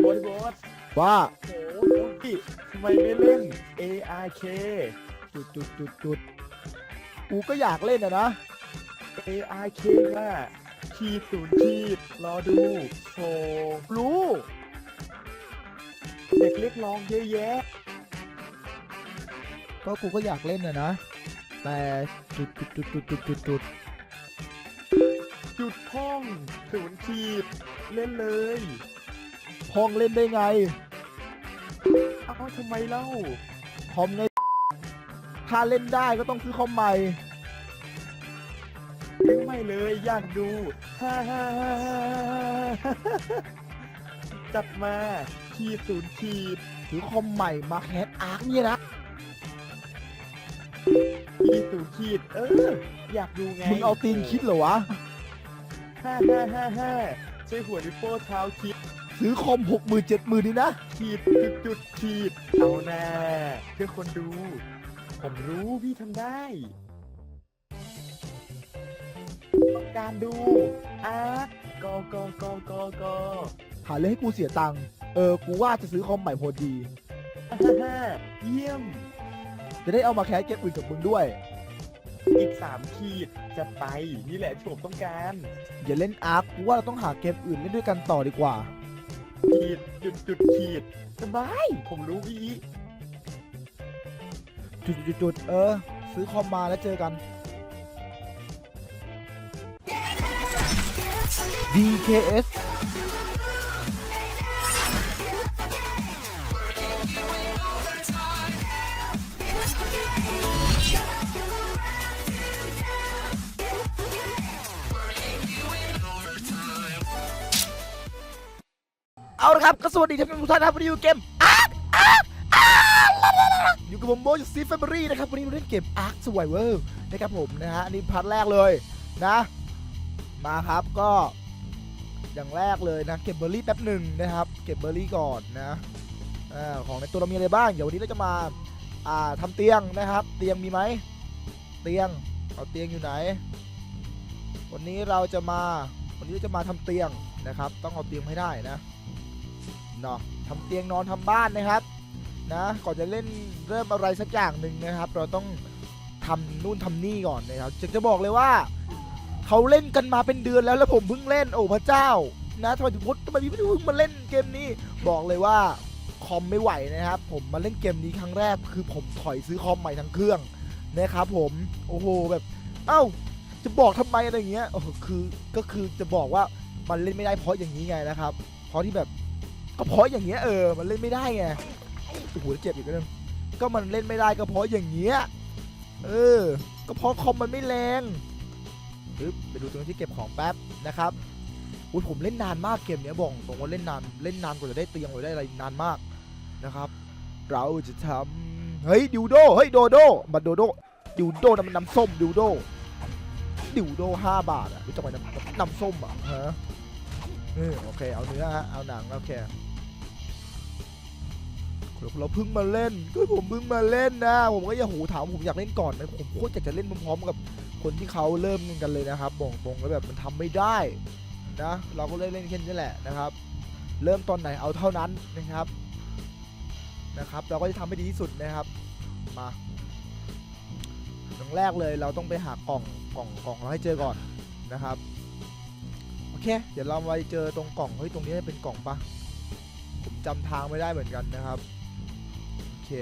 โบอสโบอสว่าโอ้โหพี่ทำไมไม่เล่น ARK จุดจุดจุดจุดกูก็อยากเล่นอะนะ ARK น่ะขีดศูนย์ขีดรอดูโชว์รู้ เด็กเรียกร้องเยอะแยะ ก็กูก็อยากเล่นอะนะ แต่จุดจุดจุดจุดจุดจุดจุดจุดพ่องศูนย์ขีดเล่นเลย ห้องเล่นได้ไงเอ้าทำไมเล่าคอมไงถ้าเล่นได้ก็ต้องซื้อคอมใหม่ยังไม่เลยอยากดูฮ่าฮ่าฮ่าฮ่าฮ่าจัดมาขีดศูนย์ขีดซื้อคอมใหม่มาแคสอาร์คเนี่ยนะขีดศูนย์ขีดเออ อยากดูไงมึงเอาตีนคิดเหรอวะ ฮ่าฮ่าฮ่าฮ่าใช้หัวนิ้วโป้งเท้าคิด ซื้อคอมหกหมื่นเจ็ดหมื่นนี่นะ ขีดจุดจุดขีดเอาแน่เพื่อคนดู ผมรู้พี่ทำได้ต้องการดูอาร์ตกอกอกอกอกอหาเรื่องให้กูเสียตังค์ เออ กูว่าจะซื้อคอมใหม่พอดี ฮ่าฮ่าเยี่ยม จะได้เอามาแคสเกมอื่นกับมึงด้วย อีกสามขีดจะไป นี่แหละที่ผมต้องการ อย่าเล่นอาร์คกูว่าเราต้องหาเกมอื่นเล่นด้วยกันต่อดีกว่า ขีดจุดจุดขีดสบาย ผมรู้พี่จุดจุดจุดเออ ซื้อคอมมาแล้วเจอกัน DKS เอาละครับก็สวัสดีท่านผู้ชมนะครับวันนี้อยู่เกมอาร์คอาร์คอาร์คอยู่กับผมโบอยู่ซีแฟมิลี่นะครับวันนี้เราเล่นเกมอาร์คสวายเวอร์นะครับผมนะฮะนนี้พาร์ทแรกเลยนะ มาครับก็อย่างแรกเลยนะเก็บเบอร์รี่แป๊บหนึ่งนะครับเก็บเบอร์รี่ก่อนนะอของในตัวเรามีอะไรบ้างเดี๋ยววันนี้เราจะมาอ่าทำเตียงนะครับ เตียงมีไหมเตียงเอาเตียงอยู่ไหน วันนี้เราจะมาวันนี้เราจะมาทำเตียงนะครับ ต้องเอาเตียงให้ได้นะ เนาะทำเตียงนอนทำบ้านนะครับนะก่อนจะเล่นเริ่มอะไรสักอย่างหนึ่งนะครับ เราต้องทำนู่นทำนี่ก่อนนะครับจะจะบอกเลยว่าเขาเล่นกันมาเป็นเดือนแล้วแล้วผมเพิ่งเล่นโอ้พระเจ้า นะทำไมถึงพุทธทำไมพี่เพิ่งมาเล่นเกมนี้บอกเลยว่าคอมไม่ไหวนะครับ ผมมาเล่นเกมนี้ครั้งแรก คือผมถอยซื้อคอมใหม่ทั้งเครื่องนะครับผมโอ้โหแบบ เอ้าจะบอกทำไมอะไรเงี้ยโอ้คือก็คือจะบอกว่ามันเล่นไม่ได้เพราะอย่างนี้ไงนะครับ เพราะที่แบบ ก็เพราะอย่างเงี้ยเออมันเล่นไม่ได้ไงโอ้โหเจ็บอีกแล้วนึงก็มันเล่นไม่ได้ก็เพราะอย่างเงี้ยเออ ก็เพราะคอมมันไม่แรงปึ๊บไปดูตรงที่เก็บของแป๊บนะครับอุ้ยผมเล่นนานมากเกมเนี้ยบอกตรงว่าเล่นนานเล่นนานกว่าจะได้เตียงกว่าได้อะไรนานมากนะครับ เราจะทำเฮ้ยดิวโดเฮ้ยโดโดบัตโดโดดิวโดน้ำมันน้ำส้มดิวโดดิวโดห้าบาทอะรู้จักไหมน้ำน้ำส้มอะฮะเออโอเคเอาเนื้อฮะเอาหนังโอเค เราเพิ่งมาเล่นก็ผมเพิ่งมาเล่นนะ ผมก็อย่าหูถามผมอยากเล่นก่อนนะผมโคตรอยากจะเล่นพร้อมๆกับคนที่เขาเริ่มกันเลยนะครับบอกตรงแล้วแบบมันทำไม่ได้นะเราก็เล่นเล่นแค่นี้แหละนะครับ เริ่มตอนไหนเอาเท่านั้นนะครับนะครับ เราก็จะทำให้ดีที่สุดนะครับมาอย่างแรกเลยเราต้องไปหากล่องกล่องกล่องเราให้เจอก่อนนะครับโอเค เดี๋ยวเราไปเจอตรงกล่องเฮ้ยตรงนี้เป็นกล่องปะผมจำทางไม่ได้เหมือนกันนะครับ เค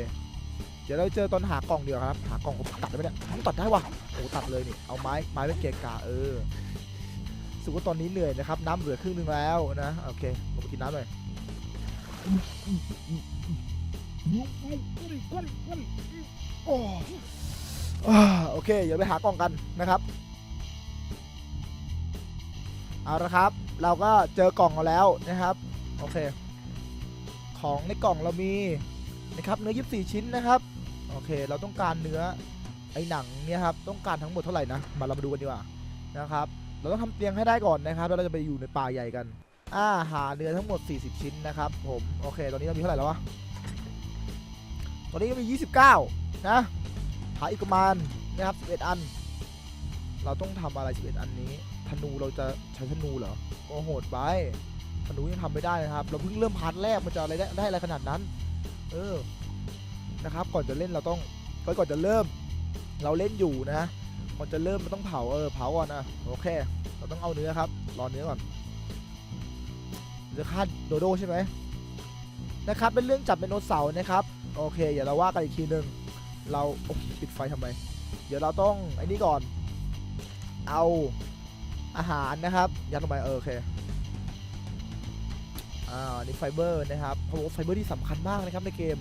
เดี๋ยวเราเจอตอนหากล่องเดียวครับ หากล่องผมตัดได้ไหมเนี่ยผมตัดได้ว่ะโอ้ตัดเลยนี่ เอาไม้ไม้เป็นเกกะเออสึกว่าตอนนี้เหนื่อยนะครับ น้ำเหลือครึ่งหนึงแล้วนะ โอเคผมไปกินน้ำหน่อยโอ้โอเค เดี๋ยวไปหากล่องกันนะครับ เอาละครับ เราก็เจอกล่องมาแล้วนะครับ โอเค ของในกล่องเรามี นะครับเนื้อ 24 ชิ้นนะครับโอเค เราต้องการเนื้อไอ้หนังเนี่ยครับต้องการทั้งหมดเท่าไหร่นะมาเรามาดูกันดีกว่านะครับเราต้องทำเตียงให้ได้ก่อนนะครับแล้วเราจะไปอยู่ในป่าใหญ่กันอ่าหาเนื้อทั้งหมด 40 ชิ้นนะครับผมโอเค ตอนนี้เรามีเท่าไหร่แล้ววะตอนนี้ก็มี 29 นะหาอีกประมาณนะครับ 11 อัน เราต้องทำอะไร 11 อันนี้ธนูเราจะใช้ธนูเหรอโอ้โหดไปมนุษย์ยังทำไม่ได้นะครับ เราเพิ่งเริ่มพาร์ทแรกมันจะอะไรได้ได้อะไรขนาดนั้น เออนะครับ ก่อนจะเล่นเราต้องก่อนก่อนจะเริ่ม เราเล่นอยู่นะ ก่อนจะเริ่มมันต้องเผาเออเผาก่อนนะโอเค เราต้องเอาเนื้อครับรอเนื้อก่อนจะฆ่าโดโดใช่ไหมนะครับเป็นเรื่องจับเป็นโนเสาร์นะครับโอเคเดี๋ยวเราว่ากันอีกทีหนึ่งเราโอ้ปิดไฟทำไม เดี๋ยวเราต้องไอ้นี่ก่อน เอาอาหารนะครับยัดลงไปเออโอเค อ่าอันนี่ไฟเบอร์นะครับเพราะว่าไฟเบอร์ที่สำคัญมากนะครับในเกม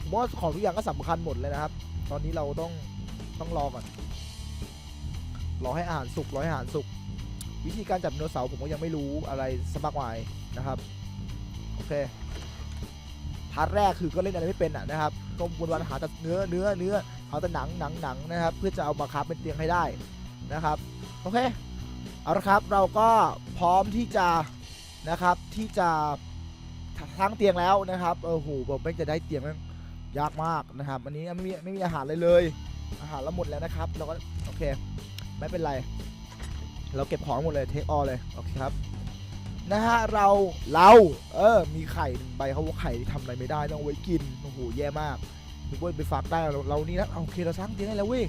ผมว่าของทุกอย่างก็สำคัญหมดเลยนะครับ ตอนนี้เราต้องต้องรอก่อนรอให้อาหารสุกรอให้อาหารสุกวิธีการจับไดโนเสาร์ผมก็ยังไม่รู้อะไรสมักมายนะครับโอเคพาร์ทแรกคือก็เล่นอะไรไม่เป็นอะนะครับก็วนวันหาแต่เนื้อเนื้อเนื้อหาแต่หนังหนังหนังนะครับ เพื่อจะเอามาคราเป็นเตียงให้ได้นะครับโอเคเอาละครับเราก็พร้อมที่จะ นะครับ ที่จะทั้งเตียงแล้วนะครับเออโหผมไม่จะได้เตียงยากมากนะครับ อันนี้ไม่มีไม่มีอาหารเลยเลย อาหารเราหมดแล้วนะครับ เราก็โอเค ไม่เป็นไร เราเก็บของหมดเลยเทคออเลยโอเคครับนะฮะเราเราเออมีไข่หนึ่งใบเขาว่าไข่ที่ทำอะไรไม่ได้ต้องไว้กินโอ้โหแย่มากนึกว่าไปฝากได้เราเรานี่นะโอเคเราสร้างเตียงได้แล้วเว้ย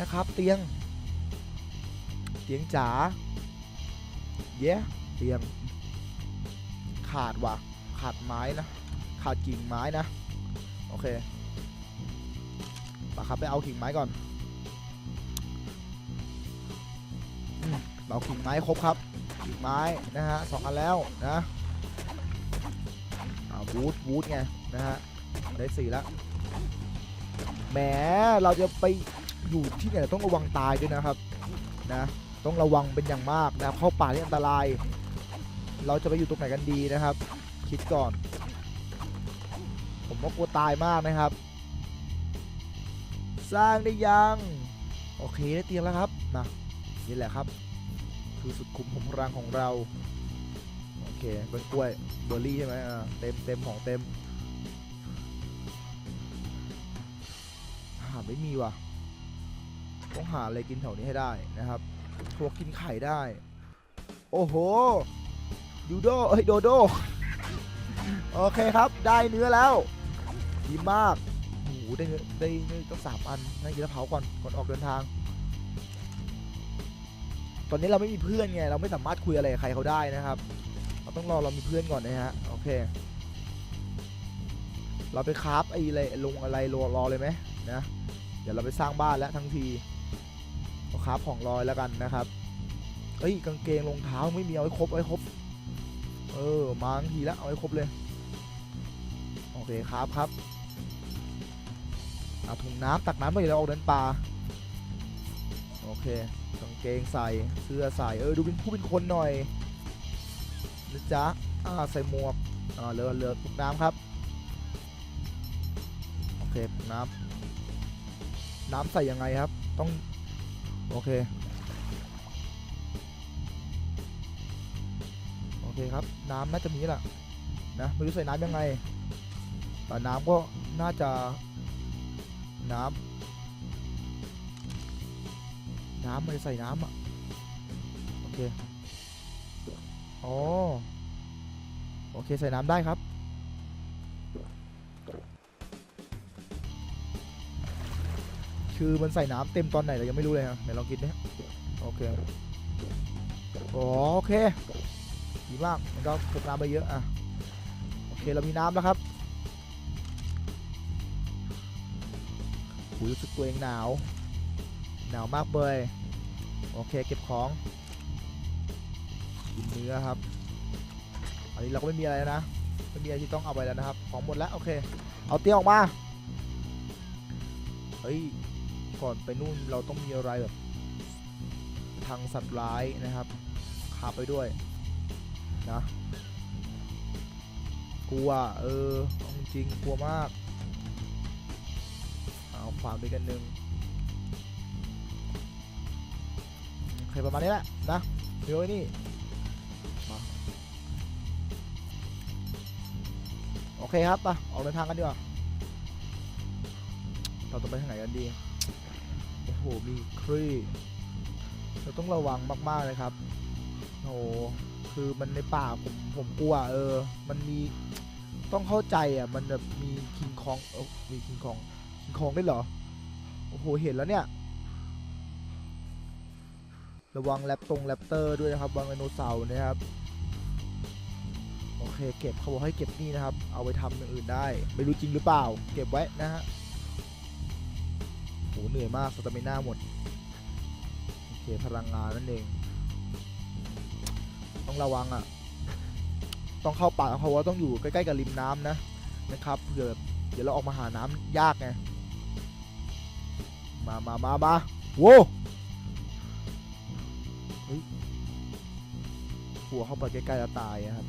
นะครับ เตียง เตียงจ๋าเย้เตียง ขาดว่ะ ขาดไม้นะ ขาดกิ่งไม้นะ โอเคมาครับไปเอากิ่งไม้ก่อนเอากิ่งไม้ครบครับ กิ่งไม้นะฮะสองอันแล้วนะอ่าวูดวูดไงนะฮะ ได้สี่แล้ว แหม เราจะไปอยู่ที่ไหนต้องระวังตายด้วยนะครับ นะ ต้องระวังเป็นอย่างมากนะ เข้าป่าที่อันตราย เราจะไปอยู่ตรงไหนกันดีนะครับ คิดก่อน ผมก็กลัวตายมากนะครับ สร้างได้ยัง โอเคได้เตียงแล้วครับนะนี่แหละครับ คือสุดขุมของพลังของเรา โอเคเป็นกล้วยเบอร์รี่ใช่ไหมอ่าเต็มเต็มของเต็มหาไม่มีว่ะต้องหาอะไรกินแถวนี้ให้ได้นะครับพวกกินไข่ได้ โอ้โห ดูโดเอ้ยโดโดโอเคครับได้เนื้อแล้วดีมากโอ้โหได้เนื้อได้เนื้อต้องสามอันนั่นกินแล้วเผาก่อนก่อนออกเดินทาง ตอนนี้เราไม่มีเพื่อนไงเราไม่สามารถคุยอะไรกับใครเขาได้นะครับ เราต้องรอเรามีเพื่อนก่อนนะฮะโอเค เราไปคราฟไอ้อะไรลงอะไรรอรอเลยไหมนะเดี๋ยวเราไปสร้างบ้านแล้วทั้งทีเราคราฟของรอยแล้วกันนะครับเอ้ยกางเกงรองเท้าไม่มีเอาไว้ครบไว้ครบ เออ มาทั้งทีแล้วเอาไว้ครบเลย โอเคครับครับเอาถุงน้ำตักน้ำไปเดี๋ยวเราออกเดินป่า โอเคกางเกงใส่เสื้อใส่เออดูเป็นผู้เป็นคนหน่อยนะจ๊ะอ่าใส่หมวกอ่าเรือเรือปุกน้ำครับ โอเคปุกน้ำน้ำใส่ยังไงครับ ต้อง โอเค เคครับ น้ำน่าจะมีแหละนะไม่รู้ใส่น้ำยังไงแต่น้ำก็น่าจะน้ำน้ำมันจะใส่น้ำอะโอเคอ๋อโอเคใส่น้ำได้ครับคือมันใส่น้ำเต็มตอนไหนเรายังไม่รู้เลยนะไหนลองกินดิโอเค โอเค ดีมากมันก็พกน้ำไปเยอะอะโอเคเรามีน้ำแล้วครับหูรู้สึกตัวเองหนาว หนาวมากเลยโอเคเก็บของกินเนื้อครับ อันนี้เราก็ไม่มีอะไรแล้วนะไม่มีอะไรที่ต้องเอาไปแล้วนะครับ ของหมดแล้วโอเคเอาเตี้ยออกมาเฮ้ยก่อนไปนู่นเราต้องมีอะไรแบบทางสัตว์ร้ายนะครับขับไปด้วย นะกลัวเออจริงกลัวมาก เอาฝากด้วยกันหนึ่งเคประมาณนี้แหละนะเดี๋ยวไอ้นี่มาโอเคครับไปออกเดินทางกันดีกว่าเราต้องไปทางไหนกันดี โอ้โห มีครีเราต้องระวังมาก ๆ เลยครับ โอ้โห คือมันในป่าผมผมกลัวเออ มันมีต้องเข้าใจอะ มันแบบมีคิงคองเออมีคิงคองคิงคองได้เหรอ โอ้โห เห็นแล้วเนี่ย ระวังแรปตรงแรปเตอร์ด้วยนะครับวางไดโนเสาร์นะครับ โอเคเก็บเขาบอกให้เก็บนี่นะครับ เอาไปทำอย่างอื่นได้ ไม่รู้จริงหรือเปล่า เก็บไว้นะฮะโหเหนื่อยมากสตามิน่าหมด โอเคพลังงานนั่นเอง ระวังอะ ต้องเข้าป่าเพราะว่าต้องอยู่ใกล้ๆกับริมน้ำนะนะครับเผื่อเดี๋ยวเราออกมาหาน้ำยากไงมามามามาโว้หัวเข้าไปใกล้ๆแล้วตายอะครับ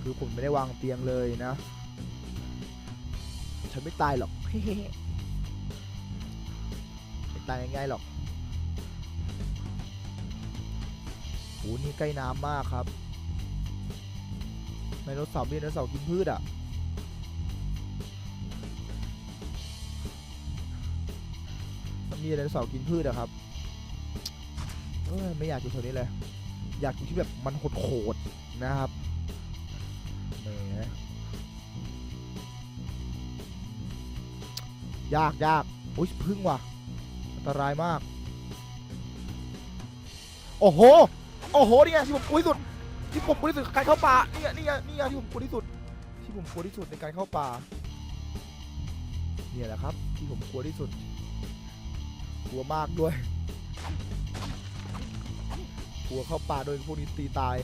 คือผมไม่ได้วางเตียงเลยนะ ฉันไม่ตายหรอก ไม่ตายง่ายๆหรอก โหนี่ใกล้น้ำมากครับไดโนเสาร์มีไดโนเสาร์กินพืชอะมันมีไดโนเสาร์กินพืชอะครับเอ้ยไม่อยากอยู่แถวนี้เลย อยากอยู่ที่แบบมันโหดๆนะครับแหมยากยากโอ้ยพึ่งว่ะ อันตรายมาก โอ้โห โอ้โหนี่ไงที่ผมกลัวที่สุดที่ผมกลัวที่สุดการเข้าป่านี่ไงนี่ไงนี่ไงที่ผมกลัวที่สุด ที่ผมกลัวที่สุดในการเข้าป่าเนี่ยแหละครับ ที่ผมกลัวที่สุด กลัวมากด้วย กลัวเข้าป่าโดนพวกนี้ตีตาย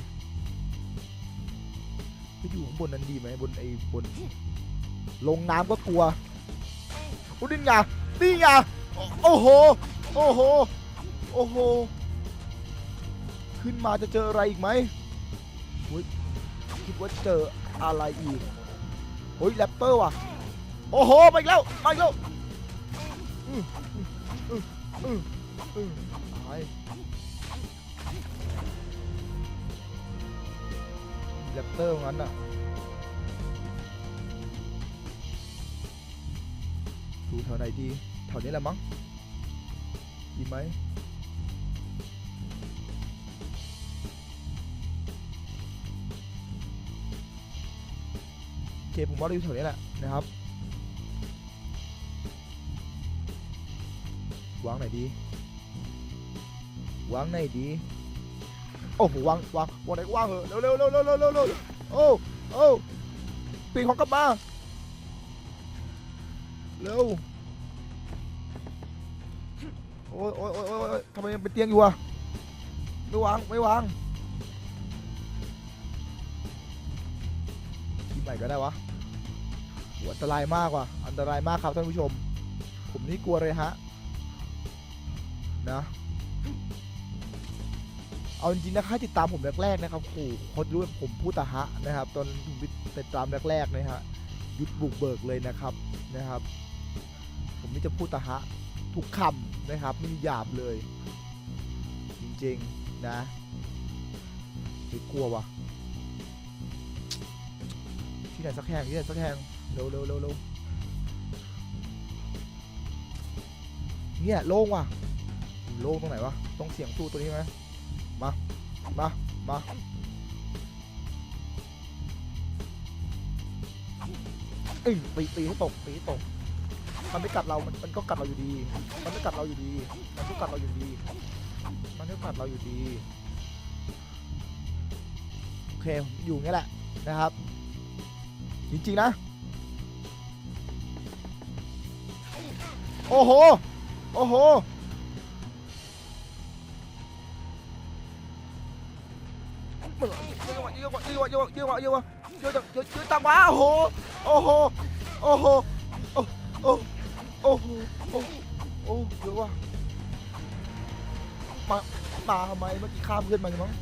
ไปอยู่ข้างบนนั้นดีไหมบนไอ้บน ลงน้ำก็กลัวอุ้ยนี่ไงนี่ไงโอ้โห โอ้โห โอ้โห ขึ้นมาจะเจออะไรอีกไหมอุ๊ยคิดว่าเจออะไรอีกโอ้ยแรปเตอร์ว่ะ โอ้โหไปแล้วไปแล้วตายแรปเตอร์งั้นน่ะดูแถวไหนดีแถวนี้แหละมั้งดีไหม ผมว่าเราอยู่แถวนี้แหละนะครับวางไหนดีวางไหนดีโอ้โหวางวางวางไหนก็วางเหอะเร็วเร็วเร็วเร็วเร็วเร็วเร็วโอ้โอ้ปีกของกลับมาเร็วโอ้ยโอ้ยโอ้ยโอ้ยทำไมยังเป็นเตียงอยู่อะไม่วางไม่วางที่ใหม่ก็ได้วะ อันตรายมากว่ะอันตรายมากครับท่านผู้ชม ผมนี่กลัวเลยฮะนะเอาจริงๆนะใครติดตามผมแรกๆนะครับโอ้โหเขาจะรู้ว่าผมพูดตะฮะนะครับ ตอนผมติดตามแรกๆนะฮะยุดบุกเบิกเลยนะครับนะครับ ผมนี่จะพูดตะฮะทุกคำนะครับไม่มีหยาบเลย จริงๆนะไม่กลัววะ ที่ไหนสักแห่งที่ไหนสักแห่งเร็วเร็วเร็วเร็วเนี่ยโล่งว่ะโล่งตรงไหนวะต้องเสียงสู้ตัวนี้ไหมมามามาเอ้ยตีตีให้ตกตีให้ตกมันไม่กัดเรา มันมันก็กัดเราอยู่ดี มันไม่กัดเราอยู่ดี มันก็กัดเราอยู่ดี มันก็กัดเราอยู่ดี โอเค อยู่งนี้แหละนะครับ จริงๆนะ โอ้โห โอ้โห เยอะว่ะเยอะว่ะเยอะว่ะเยอะว่ะเยอะวะเยอะวะเยอะจังเยอะเยอะจังวะโอ้โห โอ้โห โอ้โห โอ้โอ้โอ้โหโอ้โอ้เยอะว่ะมามาทำไมเมื่อกี้ข้ามเพื่อนมาใช่มั้ง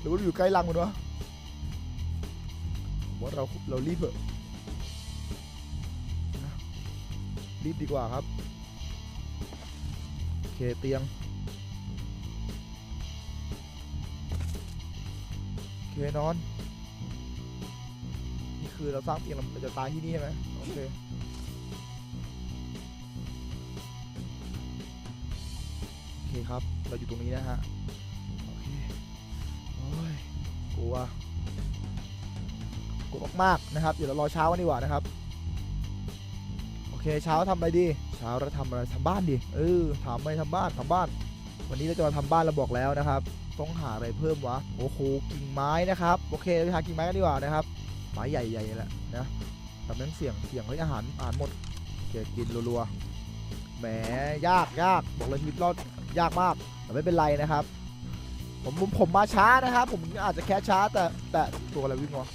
หรือว่าอยู่ใกล้รังมันวะ ว่าเราเรารีบเถอะรีบดีกว่าครับ โอเคเตียง โอเคนอน นี่คือเราสร้างเตียงเราจะตายที่นี่ใช่ไหมโอเคโอเคครับ เราอยู่ตรงนี้นะฮะ โอเค โอ้ยกลัว กลัวมากๆนะครับ เดี๋ยวเรารอเช้ากันดีกว่านะครับ โอเคเช้าทำอะไรดี เช้าเราทำอะไรทำบ้านดิเออถามไปทำบ้านทำบ้าน วันนี้เราจะมาทำบ้านเราบอกแล้วนะครับ ต้องหาอะไรเพิ่มวะ โอ้โหกิ่งไม้นะครับ โอเคเราไปหากิ่งไม้กันดีกว่านะครับ ไม้ใหญ่ๆแหละนะแต่แม่งเสี่ยงเสี่ยงเฮ้ยอาหารอาหารหมดโอเคกินรัวๆ แหมยากยากบอกเลยชีวิตรอดยากมาก แต่ไม่เป็นไรนะครับผมผมมาช้านะครับ ผมอาจจะแคสช้าแต่แต่ตัวอะไรวิ่งวะ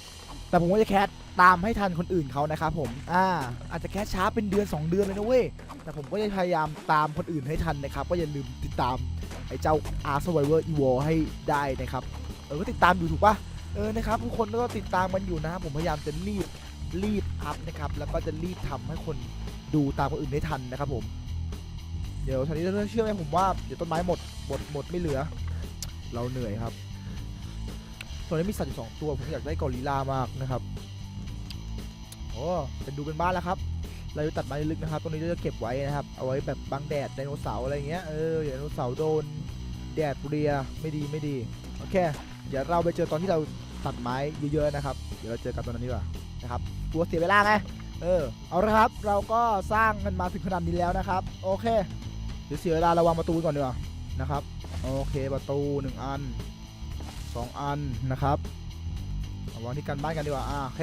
แต่ผมก็จะแคสตามให้ทันคนอื่นเขานะครับผม อ่า อาจจะแคสช้าเป็นเดือน 2 เดือนเลยนะเว้ย แต่ผมก็จะพยายามตามคนอื่นให้ทันนะครับ ก็อย่าลืมติดตามไอ้เจ้า Ark Survivor Evo ให้ได้นะครับ เออ ก็ติดตามอยู่ถูกปะเออ นะครับทุกคนก็ติดตามมันอยู่นะครับ ผมพยายามจะรีบ รีบอัพนะครับ แล้วก็จะรีบทำให้คนดูตามคนอื่นให้ทันนะครับผม เดี๋ยวทีนี้เชื่อไหมผมว่าเดี๋ยวต้นไม้หมด หมด หมดไม่เหลือ เราเหนื่อยครับ ตอนนี้มีสัตว์อยู่สองตัว ผมอยากได้กอริลลามากนะครับ โอ้เป็นดูเป็นบ้านแล้วครับ เราจะตัดไม้ลึกนะครับ ตรงนี้เราจะเก็บไว้นะครับ เอาไว้แบบบังแดดไดโนเสาร์อะไรเงี้ย เอออย่าไดโนเสาร์โดนแดดเรียไม่ดีไม่ดี โอเค เดี๋ยวเราไปเจอตอนที่เราตัดไม้เยอะๆนะครับ เดี๋ยวเราเจอกันตอนนั้นดีกว่านะครับกลัวเสียเวลาไง เออ เอาละครับ เราก็สร้างกันมาถึงขนาดนี้แล้วนะครับ โอเค เดี๋ยวเสียเวลาระวังประตูก่อนดีกว่านะครับ โอเค ประตูหนึ่งอัน สองอันนะครับเอาวางที่กันบ้านกันดีกว่าอ่าโอเค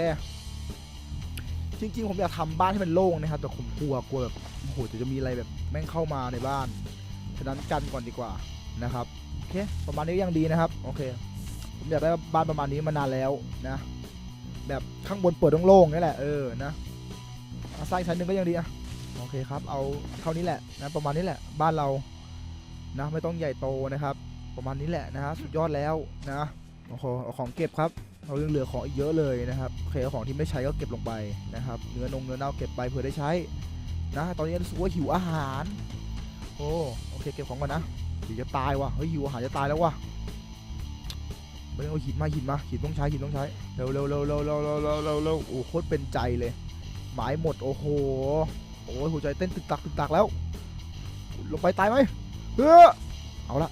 จริงๆ ผมอยากทำบ้านให้มันโล่งนะครับ แต่ผมกลัวกลัวแบบโอ้โหจะจะมีอะไรแบบแม่งเข้ามาในบ้านฉะนั้นกันก่อนดีกว่านะครับโอเคประมาณนี้ก็ยังดีนะครับโอเค ผมอยากได้บ้านประมาณนี้มานานแล้วนะ แบบข้างบนเปิดโล่งๆนี่แหละเออนะอาสร้ชั้นหนึ่งก็ยังดีอะโอเคครับ เอาเท่านี้แหละนะประมาณนี้แหละ บ้านเรานะไม่ต้องใหญ่โตนะครับ ประมาณนี้แหละนะฮะสุดยอดแล้วนะโอ้โหเอาของเก็บครับเรายังเหลือของอีกเยอะเลยนะครับโอเคเอาของที่ไม่ใช้ก็เก็บลงไปนะครับเนื้อนงเนื้อเน่าเก็บไปเผื่อได้ใช้นะตอนนี้รู้สึกว่าหิวอาหารโอ้โอเคเก็บของก่อนนะเดี๋ยวจะตายว่ะเฮ้ยหิวอาหารจะตายแล้วว่ะไม่เอาหินมาหินมาหินต้องใช้หินต้องใช้เร็วเร็วเร็วเร็วเร็วเร็วเร็วเร็วเร็วโอ้โคตรเป็นใจเลย หมายหมดโอ้โหโอ้ยหัวใจเต้นตึกตักตึกตักแล้ว ลงไปตายไหมเฮ้อเอาละ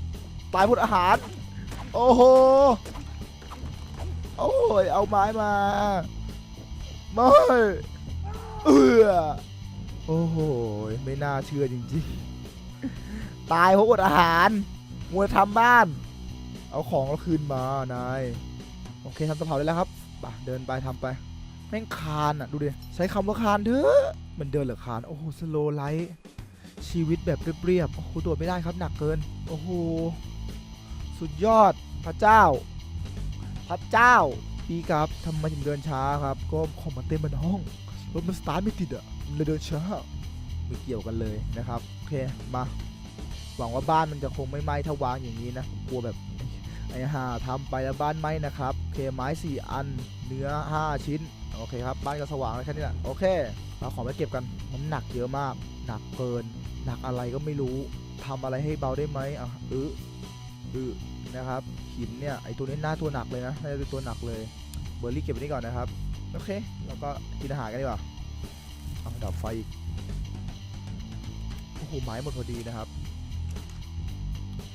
ตายหมดอาหาร โอ้โห โอ้ย เอาไม้มาไม่เออโอ้โห ไม่น่าเชื่อจริงๆ ตายเพราะอดอาหารมัวทำบ้าน เอาของเราคืนมานาย โอเคทำตะเผาได้แล้วครับไปเดินไปทำไป แม่งคานอะ ดูดิ ใช้คำว่าคานเถอะมันเดินเหรือคาน โอ้โห สโลไลท์ชีวิตแบบเรียบๆ โอ้โห โดดไม่ได้ครับ หนักเกิน โอ้โห สุดยอดพระเจ้า พระเจ้าพี่ครับทำไมถึงเดินช้าครับ ก็ของมันเต็มบนห้องรถมันสตาร์ทไม่ติดอะมันเลยเดินช้าไม่เกี่ยวกันเลยนะครับโอเคมาหวังว่าบ้านมันจะคงไม่ไหม้ถ้าวางอย่างนี้นะกลัวแบบไอ้ห่าทำไปแล้วบ้านไหม้นะครับโอเคไม้ 4 อัน เนื้อ 5 ชิ้น โอเคครับ บ้านก็สว่างแล้วแค่นี้แหละ โอเค เราของไปเก็บกันน้ำหนักเยอะมาก หนักเกิน หนักอะไรก็ไม่รู้ ทำอะไรให้เบาได้ไหมอะเออเออ นะครับหินเนี่ยไอตัวนี้หน้าตัวหนักเลยนะน่าจะเป็นตัวหนักเลยเบอร์รี่เก็บไว้นี่ก่อนนะครับโอเคแล้วก็กินอาหารกันดีกว่าเอาดับไฟอีกโอ้โหไม้หมดพอดีนะครับ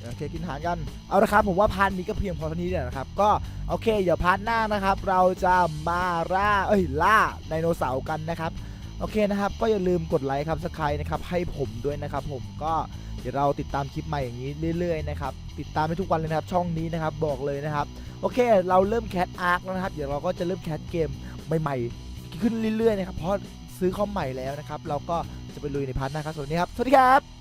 โอเคกินอาหารกันเอาละครับผมว่าพาร์ทนี้ก็เพียงพอเท่านี้เนี่ยนะครับก็โอเคเดี๋ยวพาร์ทหน้านะครับ เราจะมาล่าเอ้ยล่าไดโนเสาร์กันนะครับโอเคนะครับ ก็อย่าลืมกดไลค์ครับสไครต์นะครับให้ผมด้วยนะครับผมก็ เดี๋ยวเราติดตามคลิปใหม่อย่างนี้เรื่อยๆนะครับติดตามให้ทุกวันเลยนะครับช่องนี้นะครับบอกเลยนะครับโอเค เราเริ่มแคทอาร์คแล้วนะครับเดี๋ยวเราก็จะเริ่มแคทเกมใหม่ๆ ขึ้นเรื่อยๆนะครับเพราะซื้อคอมใหม่แล้วนะครับ เราก็จะไปลุยในพาร์ทหน้าครับสวัสดีครับสวัสดีครับ